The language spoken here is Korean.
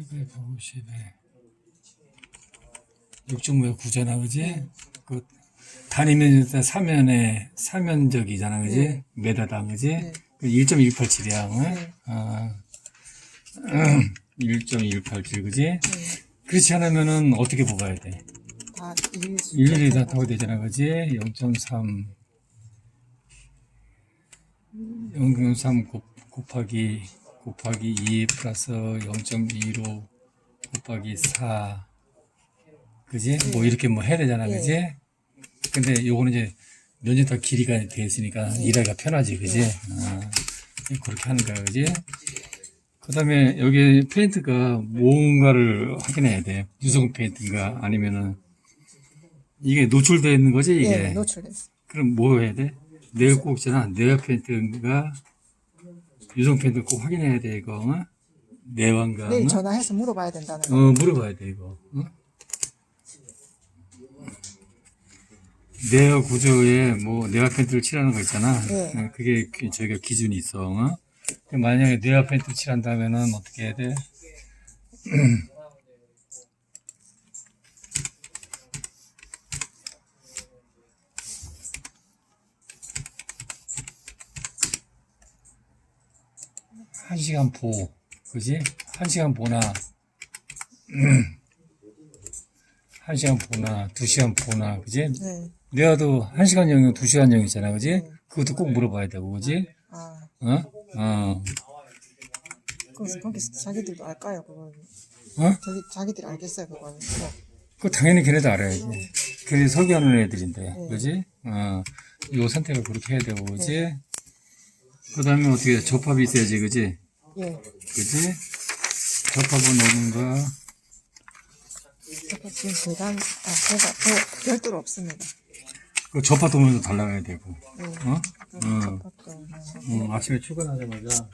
50에 6중무에 9잖아, 그지? 그, 다니면 일단 사면에, 사면적이잖아, 그지? 네. 메다당, 그지? 네. 그 1.187이야, 응? 네. 아, 1.187, 그지? 네. 그렇지 않으면은 어떻게 뽑아야 돼? 일일 수 일일이 다 타고 되잖아, 그지? 0.3. 0.3 곱, 곱하기, 곱하기 2 플러스 0.25 곱하기 4. 그지? 뭐 이렇게 뭐 해야 되잖아, 예. 그지? 근데 요거는 이제 몇년더 길이가 돼 있으니까 일하기가 편하지, 그지? 아, 그렇게 하는 거야, 그지? 그 다음에 여기 페인트가 뭔가를 확인해야 돼. 유성 페인트인가 아니면은 이게 노출되어 있는 거지, 이게? 예, 노출됐어. 그럼 뭐 해야 돼? 내가 꼭 있잖아. 내가 페인트인가 유성 페인트 꼭 확인해야 돼, 이거. 어? 내왕가. 내일 어? 전화해서 물어봐야 된다는 거. 어, 물어봐야 돼, 이거. 어? 내어 구조에 뭐 내화 펜트를 칠하는 거 있잖아. 네. 어, 그게 기- 저희가 기준이 있어. 어? 만약에 내화 펜트 칠한다면은 어떻게 해야 돼? 한 시간 보, 그지? 한 시간 보나, 한 시간 보나, 두 시간 보나, 그지? 네. 내가도 한 시간형이고 두 시간형이잖아, 그지? 그것도 꼭 물어봐야 되고, 그지? 아, 어? 어? 그럼 거기서 자기들도 알까요, 그거는? 어? 저기 자기들이 알겠어요, 그거는. 뭐, 그 당연히 걔네도 알아야지. 걔네 설계하는 애들인데, 그지? 어, 요 선택을 그렇게 해야 되고, 그지? 그 다음에 어떻게 해? 접합이 있어야지, 그지? 예. 그지? 접합은 오는가? 저거 지금 계단, 아, 제가 더 별도로 없습니다. 그 접합 도면도 달라가야 되고, 예. 어? 그럼 어. 접합도 뭐. 음, 아침에 출근하자마자